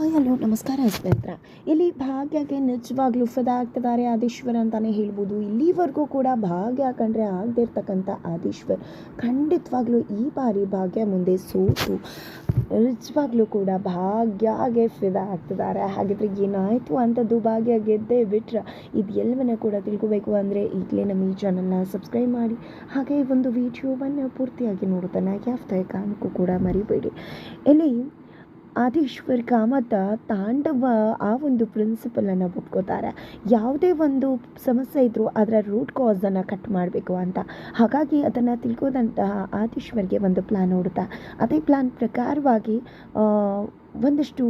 Hi hello, ನಮಸ್ಕಾರ ಸ್ನೇಹಿತರ. ಇಲ್ಲಿ ಭಾಗ್ಯಗೆ ನಿಜವಾಗ್ಲೂ ಫಿದಾ ಆಗ್ತಿದ್ದಾರೆ ಆದೀಶ್ವರ್ ಅಂತಲೇ ಹೇಳ್ಬೋದು. ಇಲ್ಲಿವರೆಗೂ ಕೂಡ ಭಾಗ್ಯ ಕಂಡ್ರೆ ಆಗದೆ ಇರ್ತಕ್ಕಂಥ ಆದೀಶ್ವರ್ ಖಂಡಿತವಾಗ್ಲೂ ಈ ಬಾರಿ ಭಾಗ್ಯ ಮುಂದೆ ಸೋತು ನಿಜವಾಗ್ಲೂ ಕೂಡ ಭಾಗ್ಯಗೆ ಫಿದಾ ಆಗ್ತಿದ್ದಾರೆ. ಹಾಗಿದ್ರೆ ಏನಾಯಿತು ಅಂಥದ್ದು ಭಾಗ್ಯ ಗೆದ್ದೆ ಬಿಟ್ರೆ ಇದು ಎಲ್ಲವನ್ನ ಕೂಡ ತಿಳ್ಕೊಬೇಕು ಅಂದರೆ ಈಗಲೇ ನಮ್ಮ ಈ ಚಾನಲ್ನ ಸಬ್ಸ್ಕ್ರೈಬ್ ಮಾಡಿ. ಹಾಗೆ ಈ ಒಂದು ವಿಡಿಯೋವನ್ನು ಪೂರ್ತಿಯಾಗಿ ನೋಡೋದನ್ನು ಯಾವ ಕಾರಣಕ್ಕೂ ಕೂಡ ಮರಿಬೇಡಿ. ಇಲ್ಲಿ ಆದೀಶ್ವರ್ ಕಾಮತ ತಾಂಡವ ಆ ಒಂದು ಪ್ರಿನ್ಸಿಪಲನ್ನು ಒಪ್ಕೋತಾರೆ. ಯಾವುದೇ ಒಂದು ಸಮಸ್ಯೆ ಇದ್ದರೂ ಅದರ ರೂಟ್ ಕಾಸನ್ನು ಕಟ್ ಮಾಡಬೇಕು ಅಂತ. ಹಾಗಾಗಿ ಅದನ್ನು ತಿಳ್ಕೋದಂತಹ ಆದೀಶ್ವರ್ಗೆ ಒಂದು ಪ್ಲ್ಯಾನ್ ಹೊಡುತ್ತಾ ಅದೇ ಪ್ಲ್ಯಾನ್ ಪ್ರಕಾರವಾಗಿ ಒಂದಷ್ಟು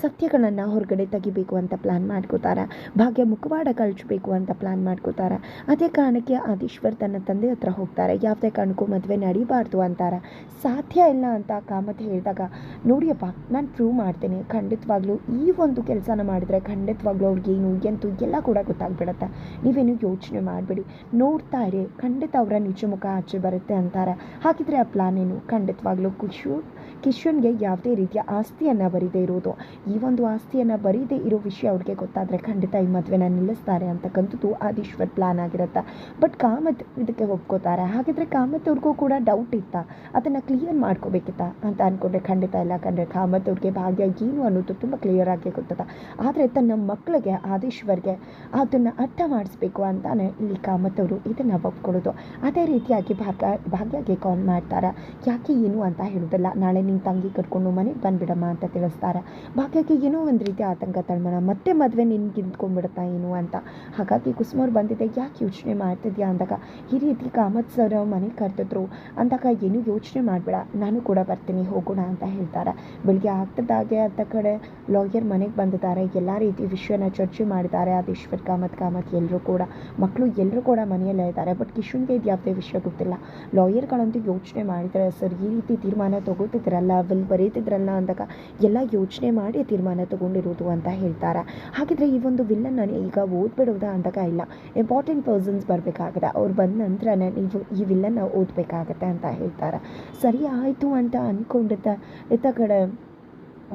ಸತ್ಯಗಳನ್ನು ಹೊರಗಡೆ ತೆಗಿಬೇಕು ಅಂತ ಪ್ಲ್ಯಾನ್ ಮಾಡ್ಕೋತಾರೆ. ಭಾಗ್ಯ ಮುಖವಾಡ ಕಳಿಸ್ಬೇಕು ಅಂತ ಪ್ಲ್ಯಾನ್ ಮಾಡ್ಕೋತಾರೆ. ಅದೇ ಕಾರಣಕ್ಕೆ ಆದೀಶ್ವರ್ ತನ್ನ ತಂದೆ ಹತ್ರ ಹೋಗ್ತಾರೆ. ಯಾವುದೇ ಕಾರಣಕ್ಕೂ ಮದುವೆ ನಡಿಬಾರ್ದು ಅಂತಾರೆ. ಸಾಧ್ಯ ಇಲ್ಲ ಅಂತ ಕಾಮತ್ ಹೇಳಿದಾಗ, ನೋಡಿಯಪ್ಪ, ನಾನು ಪ್ರೂವ್ ಮಾಡ್ತೇನೆ. ಖಂಡಿತವಾಗ್ಲೂ ಈ ಒಂದು ಕೆಲಸನ ಮಾಡಿದ್ರೆ ಖಂಡಿತವಾಗ್ಲೂ ಅವ್ರಿಗೆ ಏನು, ಎಂತು ಎಲ್ಲ ಕೂಡ ಗೊತ್ತಾಗ್ಬಿಡತ್ತೆ. ನೀವೇನು ಯೋಚನೆ ಮಾಡಬೇಡಿ. ನೋಡ್ತಾ ಇರಿ. ಖಂಡಿತ ಅವರ ನಿಜ ಮುಖ ಆಚೆ ಬರುತ್ತೆ ಅಂತಾರೆ. ಹಾಗಿದ್ರೆ ಆ ಪ್ಲಾನ್ ಏನು? ಖಂಡಿತವಾಗ್ಲೂ ಕಿಶೋರ್ ಕಿಶನ್ಗೆ ಯಾವುದೇ ರೀತಿಯ ಆಸ್ತಿಯನ್ನು ಬರೀದೇ ಇರೋದು. ಈ ಒಂದು ಆಸ್ತಿಯನ್ನು ಬರೀದೇ ಇರೋ ವಿಷಯ ಅವ್ರಿಗೆ ಗೊತ್ತಾದರೆ ಖಂಡಿತ ಈ ಮದುವೆನ ನಿಲ್ಲಿಸ್ತಾರೆ ಅಂತಕ್ಕಂಥದ್ದು ಆದೀಶ್ವರ್ ಪ್ಲಾನ್ ಆಗಿರುತ್ತೆ. ಬಟ್ ಕಾಮತ್ ಇದಕ್ಕೆ ಒಪ್ಕೋತಾರೆ. ಹಾಗಿದ್ರೆ ಕಾಮತ್ ಅವ್ರಿಗೂ ಕೂಡ ಡೌಟ್ ಇತ್ತ. ಅದನ್ನು ಕ್ಲಿಯರ್ ಮಾಡ್ಕೋಬೇಕಿತ್ತ ಅಂತ ಅಂದ್ಕೊಂಡ್ರೆ ಖಂಡಿತ ಇಲ್ಲ ಕಂಡ್ರೆ ಕಾಮತ್ ಅವ್ರಿಗೆ ಭಾಗ್ಯ ಏನು ಅನ್ನೋದು ತುಂಬ ಕ್ಲಿಯರ್ ಆಗಿ ಗೊತ್ತದ. ಆದರೆ ತನ್ನ ಮಕ್ಕಳಿಗೆ ಆದೀಶ್ವರ್ಗೆ ಅದನ್ನು ಅರ್ಥ ಮಾಡಿಸ್ಬೇಕು ಅಂತಾನೆ ಇಲ್ಲಿ ಕಾಮತ್ ಅವರು ಇದನ್ನು ಒಪ್ಕೊಳ್ಳೋದು. ಅದೇ ರೀತಿಯಾಗಿ ಭಾಗ್ಯ ಭಾಗ್ಯಗೆ ಕಾಲ್ ಮಾಡ್ತಾರೆ. ಯಾಕೆ ಏನು ಅಂತ ಹೇಳೋದಿಲ್ಲ. ನಾಳೆ ನಿನ್ನ ತಂಗಿ ಕರ್ಕೊಂಡು ಮನೆಗೆ ಬಂದ್ಬಿಡಮ್ಮ ಅಂತ ತಿಳಿಸ್ತಾರೆ. ಭಾಗ್ಯಕ್ಕೆ ಏನೋ ಒಂದು ರೀತಿ ಆತಂಕ ತಳ್ಮಣ ಮತ್ತೆ ಮದುವೆ ನಿನ್ಗೆ ನಿಂತ್ಕೊಂಡ್ಬಿಡುತ್ತಾ ಏನು ಅಂತ. ಹಾಗಾಗಿ ಕುಸುಮವ್ರು ಬಂದಿದ್ದೆ, ಯಾಕೆ ಯೋಚನೆ ಮಾಡ್ತಿದ್ಯಾ ಅಂದಾಗ ಈ ರೀತಿ ಕಾಮತ್ ಸರ್ ಮನೆಗೆ ಕರೆದಿದ್ರು. ಅಂದಾಗ ಏನು ಯೋಚನೆ ಮಾಡಬೇಡ, ನಾನು ಕೂಡ ಬರ್ತೀನಿ, ಹೋಗೋಣ ಅಂತ ಹೇಳ್ತಾರೆ. ಬೆಳಿಗ್ಗೆ ಆಗ್ತದಾಗೆ ಅಂತ ಕಡೆ ಲಾಯರ್ ಮನೆಗೆ ಬಂದಿದ್ದಾರೆ. ಎಲ್ಲ ರೀತಿ ವಿಷಯನ ಚರ್ಚೆ ಮಾಡಿದ್ದಾರೆ ಅದೀಶ್ವರ್ ಕಾಮತ್ ಕಾಮತ್ ಎಲ್ಲರೂ ಕೂಡ. ಮಕ್ಕಳು ಎಲ್ಲರೂ ಕೂಡ ಮನೆಯಲ್ಲೇ ಇದ್ದಾರೆ, ಬಟ್ ಕಿಶುನ್ಗೆ ಇದು ಯಾವುದೇ ವಿಷಯ ಗೊತ್ತಿಲ್ಲ. ಲಾಯರ್ಗಳಂತೂ ಯೋಚನೆ ಮಾಡಿದ್ರೆ, ಸರ್, ಈ ರೀತಿ ತೀರ್ಮಾನ ತಗೋತಿದ್ರಲ್ಲ, ವಿಲ್ ಬರೀತಿದ್ರಲ್ಲ ಅಂದಾಗ ಎಲ್ಲ ಯೋಚನೆ ಮಾಡಿ ತೀರ್ಮಾನ ತಗೊಂಡಿರೋದು ಅಂತ ಹೇಳ್ತಾರೆ. ಹಾಗಿದ್ರೆ ಈ ಒಂದು ವಿಲ್ಲನ್ನು ಈಗ ಓದ್ಬಿಡೋದಾ ಅಂದಾಗ ಇಲ್ಲ ಇಂಪಾರ್ಟೆಂಟ್ ಪರ್ಸನ್ಸ್ ಬರಬೇಕಾಗತ್ತೆ. ಅವ್ರು ಬಂದ ನಂತರನೇ ನೀವು ಈ ವಿಲ್ಲನ್ನು ಓದಬೇಕಾಗತ್ತೆ ಅಂತ ಹೇಳ್ತಾರೆ. ಸರಿ ಆಯಿತು ಅಂತ ಅಂದ್ಕೊಂಡಿದ್ದ ಇತ್ತ ಕಡೆ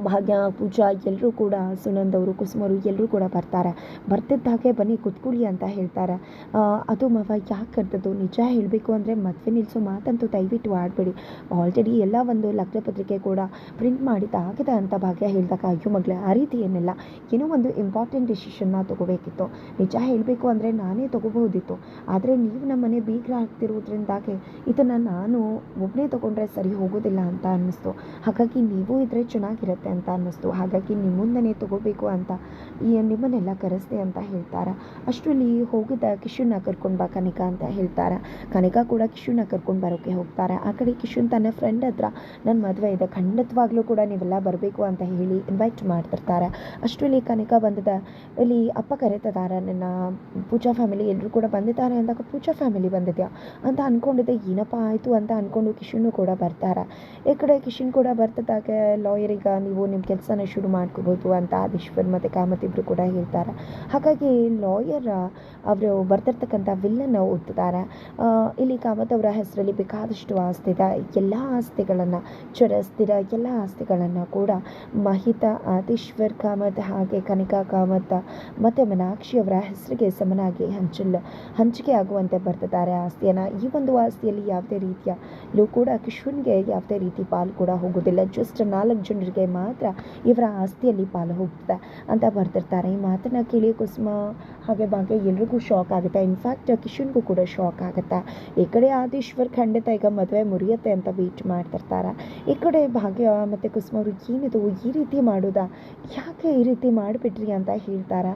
ಭಾಗ್ಯ ಪೂಜಾ ಎಲ್ಲರೂ ಕೂಡ ಸುನಂದ್ ಅವರು ಕುಸುಮರು ಎಲ್ಲರೂ ಕೂಡ ಬರ್ತಾರೆ. ಬರ್ತಿದ್ದಾಗೆ ಬನ್ನಿ, ಕುತ್ಕೊಳ್ಳಿ ಅಂತ ಹೇಳ್ತಾರೆ. ಅದು ಮವ, ಯಾಕೆ ಕರೆದದ್ದು? ನಿಜ ಹೇಳಬೇಕು ಅಂದರೆ ಮದುವೆ ನಿಲ್ಲಿಸೋ ಮಾತಂತೂ ದಯವಿಟ್ಟು ಆಡಬೇಡಿ. ಆಲ್ರೆಡಿ ಎಲ್ಲ ಒಂದು ಲಗ್ನ ಪತ್ರಿಕೆ ಕೂಡ ಪ್ರಿಂಟ್ ಮಾಡಿದ್ದಾಗಿದೆ ಅಂತ ಭಾಗ್ಯ ಹೇಳಿದಾಗ, ಅಯ್ಯೋ ಮಗಳೇ, ಆ ರೀತಿ ಏನಿಲ್ಲ. ಏನೋ ಒಂದು ಇಂಪಾರ್ಟೆಂಟ್ ಡಿಸಿಷನ್ನ ತಗೋಬೇಕಿತ್ತು. ನಿಜ ಹೇಳಬೇಕು ಅಂದರೆ ನಾನೇ ತೊಗೋಬಹುದಿತ್ತು. ಆದರೆ ನೀವು ನಮ್ಮ ಮನೆ ಬೀಗ್ರ ಆಗ್ತಿರೋದ್ರಿಂದಾಗೆ ಇದನ್ನು ನಾನು ಒಬ್ಬನೇ ತೊಗೊಂಡ್ರೆ ಸರಿ ಹೋಗೋದಿಲ್ಲ ಅಂತ ಅನ್ನಿಸ್ತು. ಹಾಗಾಗಿ ನೀವು ಇದ್ರೆ ಚೆನ್ನಾಗಿರುತ್ತೆ. ಅಂತ ಅನ್ನಿಸ್ತು. ಹಾಗಾಗಿ ನಿಮ್ಮುಂದನೇ ತಗೋಬೇಕು ಅಂತ ಈ ನಿಮ್ಮನ್ನೆಲ್ಲ ಕರೆಸ್ದೆ ಅಂತ ಹೇಳ್ತಾರೆ. ಅಷ್ಟರಲ್ಲಿ ಹೋಗಿದ್ದ ಕಿಶುನ ಕರ್ಕೊಂಡು ಬಾ ಕನಿಕ ಅಂತ ಹೇಳ್ತಾರೆ. ಕನಿಕಾ ಕೂಡ ಕಿಶುನ ಕರ್ಕೊಂಡು ಬರೋಕ್ಕೆ ಹೋಗ್ತಾರೆ. ಆ ಕಡೆ ಕಿಶುನ್ ತನ್ನ ಫ್ರೆಂಡ್ ಹತ್ರ ನನ್ನ ಮದುವೆ ಇದೆ, ಖಂಡಿತವಾಗ್ಲೂ ಕೂಡ ನೀವೆಲ್ಲ ಬರಬೇಕು ಅಂತ ಹೇಳಿ ಇನ್ವೈಟ್ ಮಾಡ್ತಿರ್ತಾರೆ. ಅಷ್ಟರಲ್ಲಿ ಕನಿಕಾ ಬಂದದ, ಇಲ್ಲಿ ಅಪ್ಪ ಕರೀತಿದ್ದಾರೆ ನನ್ನ ಪೂಜಾ ಫ್ಯಾಮಿಲಿ ಎಲ್ಲರೂ ಕೂಡ ಬಂದಿದ್ದಾರೆ ಅಂದಾಗ ಪೂಜಾ ಫ್ಯಾಮಿಲಿ ಬಂದಿದ್ಯಾ? ಅಂತ ಅಂದ್ಕೊಂಡಿದ್ದೆ ಏನಪ್ಪ ಆಯಿತು? ಅಂತ ಅಂದ್ಕೊಂಡು ಕಿಶುನು ಕೂಡ ಬರ್ತಾರೆ. ಈ ಕಡೆ ಕಿಶುನ್ ಕೂಡ ಬರ್ತಿದ್ದಾಗೆ ಲಾಯರಿಗೆ ನೀವು ನಿಮ್ಮ ಕೆಲಸನ ಶುರು ಮಾಡ್ಕೋಬೋದು ಅಂತ ಆದೀಶ್ವರ್ ಮತ್ತು ಕಾಮತ್ ಇಬ್ಬರು ಕೂಡ ಹೇಳ್ತಾರೆ. ಹಾಗಾಗಿ ಲಾಯರ್ ಅವರು ಬರ್ತಿರ್ತಕ್ಕಂಥ ವಿಲ್ಲನ್ನು ಓದ್ತಿದ್ದಾರೆ ಇಲ್ಲಿ ಕಾಮತ್ ಅವರ ಹೆಸರಲ್ಲಿ ಬೇಕಾದಷ್ಟು ಆಸ್ತಿ ಇದೆ. ಎಲ್ಲ ಆಸ್ತಿಗಳನ್ನು ಚೊರಸ್ತಿರ ಎಲ್ಲ ಆಸ್ತಿಗಳನ್ನು ಕೂಡ ಮಹಿತ ಆದೀಶ್ವರ್ ಕಾಮತ್ ಹಾಗೆ ಕನಿಕಾ ಕಾಮತ್ ಮತ್ತು ಮೀನಾಕ್ಷಿ ಅವರ ಹೆಸರಿಗೆ ಸಮನಾಗಿ ಹಂಚಲ್, ಹಂಚಿಕೆ ಆಗುವಂತೆ ಬರ್ತಿದ್ದಾರೆ ಆಸ್ತಿಯನ್ನು ಈ ಒಂದು ಆಸ್ತಿಯಲ್ಲಿ ಯಾವುದೇ ರೀತಿಯ ಲೂ ಕೂಡ ಕಿಶ್ವನ್ಗೆ ಯಾವುದೇ ರೀತಿ ಪಾಲು ಕೂಡ ಹೋಗೋದಿಲ್ಲ ಜಸ್ಟ್ ನಾಲ್ಕು ಜನರಿಗೆ ಮಾತ್ರ ಇವರ ಆಸ್ತಿಯಲ್ಲಿ ಪಾಲು ಹೋಗ್ತದೆ ಅಂತ ಬರ್ತಿರ್ತಾರೆ ಈ ಮಾತನ್ನು ಕೇಳಿ ಕುಸುಮ ಹಾಗೆ ಭಾಗ್ಯ ಎಲ್ರಿಗೂ ಶಾಕ್ ಆಗುತ್ತೆ. ಇನ್ಫ್ಯಾಕ್ಟ್ ಕಿಶನ್ಗೂ ಕೂಡ ಶಾಕ್ ಆಗುತ್ತೆ. ಈ ಕಡೆ ಆದೀಶ್ವರ್ ಖಂಡಿತ ಈಗ ಮದುವೆ ಮುರಿಯುತ್ತೆ ಅಂತ ವೇಟ್ ಮಾಡ್ತಿರ್ತಾರೆ. ಈ ಕಡೆ ಭಾಗ್ಯ ಮತ್ತು ಕುಸುಮ ಅವರು ಏನಿದು, ಈ ರೀತಿ ಮಾಡೋದಾ? ಯಾಕೆ ಈ ರೀತಿ ಮಾಡಿಬಿಟ್ರಿ ಅಂತ ಹೇಳ್ತಾರೆ.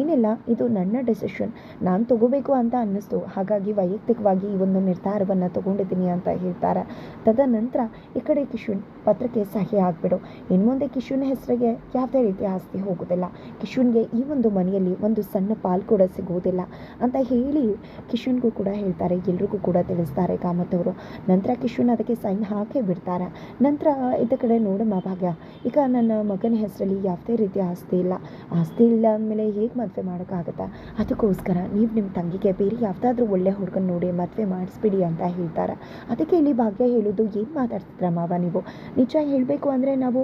ಏನಿಲ್ಲ, ಇದು ನನ್ನ ಡೆಸಿಷನ್ ನಾನು ತಗೋಬೇಕು ಅಂತ ಅನ್ನಿಸ್ತು. ಹಾಗಾಗಿ ವೈಯಕ್ತಿಕವಾಗಿ ಈ ಒಂದು ನಿರ್ಧಾರವನ್ನು ತಗೊಂಡಿದ್ದೀನಿ ಅಂತ ಹೇಳ್ತಾರೆ. ತದನಂತರ ಈ ಕಡೆ ಕಿಶುನ್ ಪತ್ರಕ್ಕೆ ಸಹಿ ಹಾಕ್ಬಿಡು. ಇನ್ನು ಮುಂದೆ ಕಿಶುನ್ ಹೆಸರಿಗೆ ಯಾವುದೇ ರೀತಿ ಆಸ್ತಿ ಹೋಗೋದಿಲ್ಲ. ಕಿಶುನ್ಗೆ ಈ ಒಂದು ಮನೆಯಲ್ಲಿ ಒಂದು ಸಣ್ಣ ಪಾಲು ಕೂಡ ಸಿಗೋದಿಲ್ಲ ಅಂತ ಹೇಳಿ ಕಿಶುನ್ಗೂ ಕೂಡ ಹೇಳ್ತಾರೆ, ಎಲ್ರಿಗೂ ಕೂಡ ತಿಳಿಸ್ತಾರೆ ಕಾಮತ್ ಅವರು. ನಂತರ ಕಿಶುನ್ ಅದಕ್ಕೆ ಸೈನ್ ಹಾಕೇ ಬಿಡ್ತಾರೆ. ನಂತರ ಇದ್ದ ಕಡೆ ನೋಡಮ್ಮ ಭಾಗ್ಯ, ಈಗ ನನ್ನ ಮಗನ ಹೆಸರಲ್ಲಿ ಯಾವುದೇ ರೀತಿ ಆಸ್ತಿ ಇಲ್ಲ. ಆಸ್ತಿ ಇಲ್ಲ ಅಂದಮೇಲೆ ಹೇಗೆ ಮದುವೆ ಮಾಡೋಕ್ಕಾಗತ್ತೆ? ಅದಕ್ಕೋಸ್ಕರ ನೀವು ನಿಮ್ಮ ತಂಗಿಗೆ ಬೇರೆ ಯಾವುದಾದ್ರೂ ಒಳ್ಳೆ ಹುಡುಗನ ನೋಡಿ ಮದುವೆ ಮಾಡಿಸ್ಬಿಡಿ ಅಂತ ಹೇಳ್ತಾರೆ. ಅದಕ್ಕೆ ಇಲ್ಲಿ ಭಾಗ್ಯ ಹೇಳೋದು, ಏನು ಮಾತಾಡ್ತಿದ್ರ ಮಾವ ನೀವು? ನಿಜ ಹೇಳಬೇಕು ಅಂದರೆ ನಾವು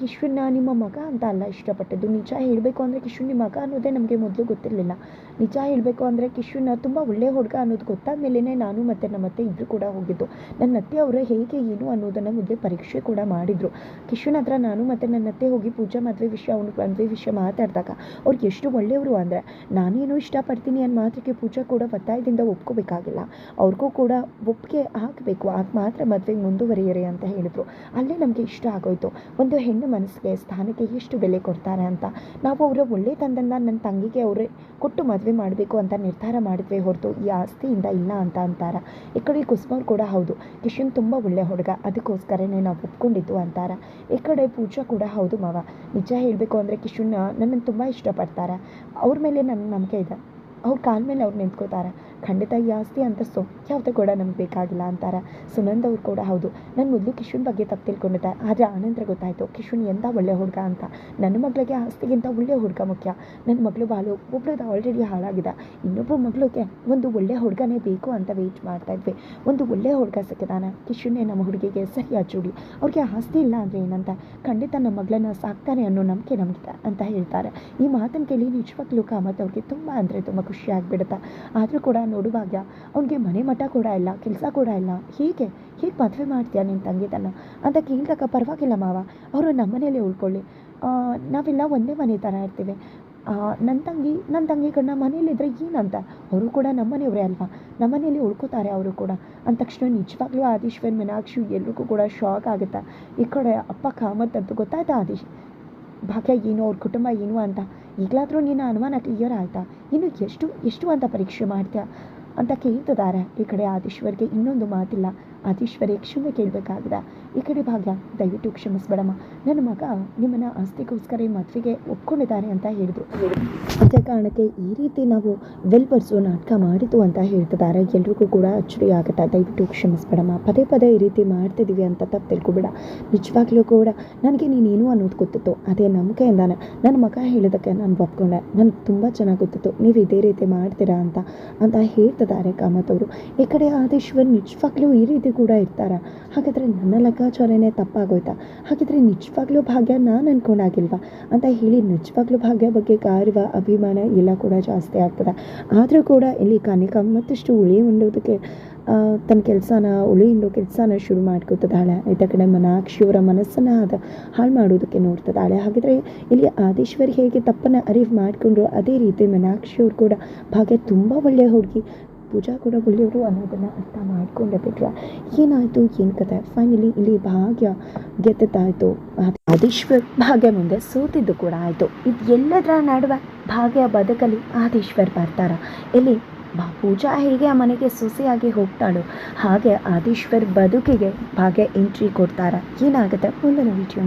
ಕಿಶುನ್ನ ನಿಮ್ಮ ಮಗ ಅಂತ ಅಲ್ಲ ಇಷ್ಟಪಟ್ಟಿದ್ದು. ನಿಜ ಹೇಳಬೇಕು ಅಂದರೆ ಕಿಶುನ್ ನಿಮ್ಮ ಮಗ ಅನ್ನೋದೇ ನಮಗೆ ಮೊದಲು ಗೊತ್ತಿರಲಿಲ್ಲ ನಿಜ ಹೇಳಬೇಕು ಅಂದರೆ ಕಿಶುನ ತುಂಬ ಒಳ್ಳೆಯ ಹುಡುಗ ಅನ್ನೋದು ಗೊತ್ತಾದ ಮೇಲೇ ನಾನು ಮತ್ತು ನಮ್ಮ ಅತ್ತೆ ಇಬ್ಬರು ಕೂಡ ಹೋಗಿದ್ದು. ನನ್ನ ಅತ್ತೆ ಅವರು ಹೇಗೆ ಏನು ಅನ್ನೋದನ್ನು ಮುಂದೆ ಪರೀಕ್ಷೆ ಕೂಡ ಮಾಡಿದರು. ಕಿಶನ್ ಹತ್ರ ನಾನು ಮತ್ತು ನನ್ನ ಅತ್ತೆ ಹೋಗಿ ಪೂಜಾ ಮದುವೆ ವಿಷಯ, ಅವನು ಮದುವೆ ವಿಷಯ ಮಾತಾಡಿದಾಗ ಅವ್ರಿಗೆ ಎಷ್ಟು ಒಳ್ಳೆಯವರು ಅಂದರೆ ನಾನೇನು ಇಷ್ಟಪಡ್ತೀನಿ ಅನ್ನ ಮಾತ್ರಕ್ಕೆ ಪೂಜಾ ಕೂಡ ಒತ್ತಾಯದಿಂದ ಒಪ್ಕೋಬೇಕಾಗಿಲ್ಲ. ಅವ್ರಿಗೂ ಕೂಡ ಒಪ್ಪಿಗೆ ಹಾಕಬೇಕು ಆಗ ಮಾತ್ರ ಮದುವೆಗೆ ಮುಂದುವರಿಯರಿ ಅಂತ ಹೇಳಿದರು. ಅಲ್ಲೇ ನಮಗೆ ಇಷ್ಟ ಆಗೋಯ್ತು. ಒಂದು ಹೆಣ್ಣು ಮನಸ್ಸಿಗೆ ಸ್ಥಾನಕ್ಕೆ ಎಷ್ಟು ಬೆಲೆ ಕೊಡ್ತಾರೆ ಅಂತ. ನಾವು ಅವರ ಒಳ್ಳೆತನದಿಂದ ನನ್ನ ತಂಗಿಗೆ ಅವರೇ ಕೊಟ್ಟು ಮದುವೆ ಮಾಡಬೇಕು ಅಂತ ನಿರ್ಧಾರ ಮಾಡಿದ್ವಿ ಹೊರತು ಈ ಆಸ್ತಿಯಿಂದ ಇಲ್ಲ ಅಂತ ಅಂತಾರ. ಈ ಕಡೆ ಕುಸುಮವ್ರು ಕೂಡ ಹೌದು. ಕಿಶನ್ ತುಂಬ ಒಳ್ಳೆ ಹುಡುಗ. ಅದಕ್ಕೋಸ್ಕರನೇ ನಾವು ಒಪ್ಕೊಂಡಿದ್ದು ಅಂತಾರ. ಈ ಕಡೆ ಪೂಜಾ ಕೂಡ ಹೌದು ಮಾವ. ನಿಜ ಹೇಳಬೇಕು ಅಂದರೆ ಕಿಶನ್ ನನ್ನನ್ನು ತುಂಬ ಇಷ್ಟಪಡ್ತಾರೆ. ಅವ್ರ ಮೇಲೆ ನನ್ನ ನಂಬಿಕೆ ಇದೆ. ಅವ್ರ ಕಾಲ ಮೇಲೆ ಅವ್ರು ನಿಂತ್ಕೋತಾರೆ ಖಂಡಿತ ಈ ಆಸ್ತಿ ಅಂತಸ್ತು ಯಾವುದೇ ಕೂಡ ನಮ್ಗೆ ಬೇಕಾಗಿಲ್ಲ ಅಂತಾರೆ. ಸುನಂದ್ ಅವ್ರು ಕೂಡ ಹೌದು. ನಾನು ಮೊದಲು ಕಿಶುನ್ ಬಗ್ಗೆ ತಪ್ಪು ತಿಳ್ಕೊಂಡಿದ್ದೆ. ಆದರೆ ಆನಂತರ ಗೊತ್ತಾಯಿತು. ಕಿಶುನ್ ಎಂಥ ಒಳ್ಳೆ ಹುಡುಗ ಅಂತ. ನನ್ನ ಮಗಳಿಗೆ ಆಸ್ತಿಗಿಂತ ಒಳ್ಳೆ ಹುಡುಗ ಮುಖ್ಯ. ನನ್ನ ಮಗಳು ಬಾಲು ಒಬ್ಳದ್ದು ಆಲ್ರೆಡಿ ಹಾಳಾಗಿದೆ. ಇನ್ನೊಬ್ಬ ಮಗಳಿಗೆ ಒಂದು ಒಳ್ಳೆ ಹುಡುಗನೇ ಬೇಕು ಅಂತ ವೆಯ್ಟ್ ಮಾಡ್ತಾ ಇದ್ವಿ. ಒಂದು ಒಳ್ಳೆ ಹುಡುಗ ಸಿಕ್ಕಿದಾನೆ ಕಿಶುನ್ನೇ ನಮ್ಮ ಹುಡುಗಿಗೆ ಸರಿಯಾದ ಜೋಡಿ. ಅವ್ರಿಗೆ ಆಸ್ತಿ ಇಲ್ಲ ಅಂದರೆ ಏನಂತ? ಖಂಡಿತ ನಮ್ಮ ಮಗಳನ್ನ ಸಾಕ್ತಾನೆ ಅನ್ನೋ ನಂಬಿಕೆ ನಮಗಿದೆ ಅಂತ ಹೇಳ್ತಾರೆ. ಈ ಮಾತನ್ನು ಕೇಳಿ ನಿಜವಾಗ್ಲೂ ಕಾಮತ್ ಅವ್ರಿಗೆ ತುಂಬ ಅಂದರೆ ತುಂಬ ಖುಷಿ ಆಗಿಬಿಡುತ್ತೆ. ಆದರೂ ಕೂಡ ನೋಡುವಾಗ ಅವನಿಗೆ ಮನೆ ಮಠ ಕೂಡ ಇಲ್ಲ, ಕೆಲಸ ಕೂಡ ಇಲ್ಲ. ಹೀಗೆ ಹೀಗೆ ಮದುವೆ ಮಾಡ್ತೀಯಾ ನಿನ್ನ ತಂಗಿ ತನ್ನ? ಅಂತ ಕೇಳಿದಾಗ ಪರವಾಗಿಲ್ಲ ಮಾವ, ಅವರು ನಮ್ಮ ನಮ್ಮನೇಲಿ ಉಳ್ಕೊಳ್ಳಿ. ನಾವೆಲ್ಲ ಒಂದೇ ಮನೆ ಥರ ಇರ್ತೀವಿ. ನನ್ನ ತಂಗಿ ನನ್ನ ತಂಗಿ ಕಣ್ಣ ಮನೇಲಿದ್ದರೆ ಏನಂತ? ಅವರು ಕೂಡ ನಮ್ಮ ಮನೆಯವರೇ ಅಲ್ವಾ? ನಮ್ಮ ಮನೇಲಿ ಉಳ್ಕೋತಾರೆ ಅವರು ಕೂಡ. ಅಂದ ತಕ್ಷಣ ನಿಜವಾಗ್ಲೂ ಆದೀಶ್ವರ್ ಮೀನಾಕ್ಷಿ ಎಲ್ರಿಗೂ ಕೂಡ ಶಾಕ್ ಆಗುತ್ತೆ? ಈ ಕಡೆ ಅಪ್ಪ ಕಾಮತ್ ಅಂತ ಗೊತ್ತಾಯ್ತಾ ಆದೀಶ್? ಭಾಗ್ಯ ಏನು, ಅವ್ರ ಕುಟುಂಬ ಏನು ಅಂತ. ಈಗಲಾದರೂ ನಿನ್ನ ಅನುಮಾನ ಕ್ಲಿಯರ್ ಆಯಿತಾ? ಇನ್ನು ಎಷ್ಟು ಎಷ್ಟು ಅಂತ ಪರೀಕ್ಷೆ ಮಾಡ್ತೀಯಾ? ಅಂತ ಕೇಳ್ತಿದ್ದಾರೆ ಈ ಕಡೆ ಆದೀಶ್ವರ್ಗೆ ಇನ್ನೊಂದು ಮಾತಿಲ್ಲ. ಆದೀಶ್ವರಿಗೆ ಕ್ಷಮೆ ಕೇಳಬೇಕಾಗಿದೆ. ಈ ಕಡೆ ಭಾಗ್ಯ, ದಯವಿಟ್ಟು ಕ್ಷಮಿಸ್ಬೇಡಮ್ಮ. ನನ್ನ ಮಗ ನಿಮ್ಮನ್ನು ಆಸ್ತಿಗೋಸ್ಕರ ಈ ಮದುವೆಗೆ ಒಪ್ಕೊಂಡಿದ್ದಾರೆ ಅಂತ ಹೇಳಿದ್ರು. ಅದೇ ಕಾರಣಕ್ಕೆ ಈ ರೀತಿ ನಾವು ವೆಲ್ ಪರ್ಸು ನಾಟಕ ಮಾಡಿತು ಅಂತ ಹೇಳ್ತಿದ್ದಾರೆ. ಎಲ್ರಿಗೂ ಕೂಡ ಅಚ್ಚರಿ ಆಗುತ್ತೆ. ದಯವಿಟ್ಟು ಕ್ಷಮಿಸ್ಬೇಡಮ್ಮ. ಪದೇ ಪದೇ ಈ ರೀತಿ ಮಾಡ್ತಿದ್ದೀವಿ ಅಂತ ತಪ್ಪು ತಿಳ್ಕೊಬೇಡ. ನಿಜವಾಗ್ಲೂ ಕೂಡ ನನಗೆ ನೀನೇನು ಅನ್ನೋದು ಗೊತ್ತಿತ್ತು. ಅದೇ ನಂಬಿಕೆಯಿಂದಾನೆ ನನ್ನ ಮಗ ಹೇಳಿದ್ದಕ್ಕೆ ನಾನು ಒಪ್ಕೊಂಡೆ. ನನಗೆ ತುಂಬ ಚೆನ್ನಾಗಿ ಗೊತ್ತಿತ್ತು. ನೀವು ಇದೇ ರೀತಿ ಮಾಡ್ತೀರಾ ಅಂತ ಅಂತ ಹೇಳ್ತಿದ್ದಾರೆ ಕಾಮತ್ ಅವರು. ಈ ಕಡೆ ಆದೇಶ್ವರ್ ನಿಜವಾಗ್ಲೂ ಈ ರೀತಿ ಕೂಡ ಇರ್ತಾರೆ. ಹಾಗಾದರೆ ನನ್ನ ಲೆಕ್ಕಾಚಾರನೇ ತಪ್ಪಾಗೋಯ್ತಾ? ಹಾಗಿದ್ರೆ ನಿಜವಾಗ್ಲೂ ಭಾಗ್ಯ ನಾನು ಅನ್ಕೊಂಡಾಗಿಲ್ವಾ? ಅಂತ ಹೇಳಿ ನಿಜವಾಗ್ಲೂ ಭಾಗ್ಯ ಬಗ್ಗೆ ಗಾರ್ವ, ಅಭಿಮಾನ ಎಲ್ಲ ಕೂಡ ಜಾಸ್ತಿ ಆಗ್ತದೆ. ಆದರೂ ಕೂಡ ಇಲ್ಲಿ ಕನಿಕ ಮತ್ತಷ್ಟು ಉಳಿ ಉಂಡೋದಕ್ಕೆ ತನ್ನ ಕೆಲಸನ ಉಳಿ ಹಿಂಡೋ ಕೆಲಸನ ಶುರು ಮಾಡ್ಕೋತದಾಳೆ. ಇತ್ತ ಕಡೆ ಮನಾಕ್ಷಿಯವರ ಮನಸ್ಸನ್ನು ಅದು, ಹಾಳು ಮಾಡೋದಕ್ಕೆ ನೋಡ್ತದಾಳೆ. ಹಾಗಿದ್ರೆ ಇಲ್ಲಿ ಆದೇಶ್ವರಿ ಹೇಗೆ ತಪ್ಪನ್ನು ಅರಿವು ಮಾಡಿಕೊಂಡ್ರು ಅದೇ ರೀತಿ ಮನಾಕ್ಷಿಯವ್ರು ಕೂಡ ಭಾಗ್ಯ ತುಂಬ ಒಳ್ಳೆಯ ಹುಡುಗಿ. ಪೂಜಾ ಕೂಡ ಒಳ್ಳೆಯವರು ಅನ್ನೋದನ್ನು ಅರ್ಥ ಮಾಡ್ಕೊಂಡೆ ಬಿಟ್ರೆ ಏನಾಯಿತು, ಏನು ಕತೆ? ಫೈನಲಿ ಇಲ್ಲಿ ಭಾಗ್ಯ ಗೆದ್ದದ್ದಾಯಿತು. ಆದೇಶ್ವರ್ ಭಾಗ್ಯ ಮುಂದೆ ಸೋತಿದ್ದು ಕೂಡ ಆಯಿತು. ಇದು ಎಲ್ಲದರ ನಡುವೆ ಭಾಗ್ಯ ಬದುಕಲಿ ಆದೇಶ್ವರ್ ಬರ್ತಾರ. ಇಲ್ಲಿ ಪೂಜಾ ಹೇಗೆ ಆ ಮನೆಗೆ ಸೊಸೆಯಾಗಿ ಹೋಗ್ತಾಳೋ. ಹಾಗೆ ಆದೇಶ್ವರ್ ಬದುಕಿಗೆ ಭಾಗ್ಯ ಎಂಟ್ರಿ ಕೊಡ್ತಾರ. ಏನಾಗುತ್ತೆ? ಮುಂದಿನ ವಿಡಿಯೋ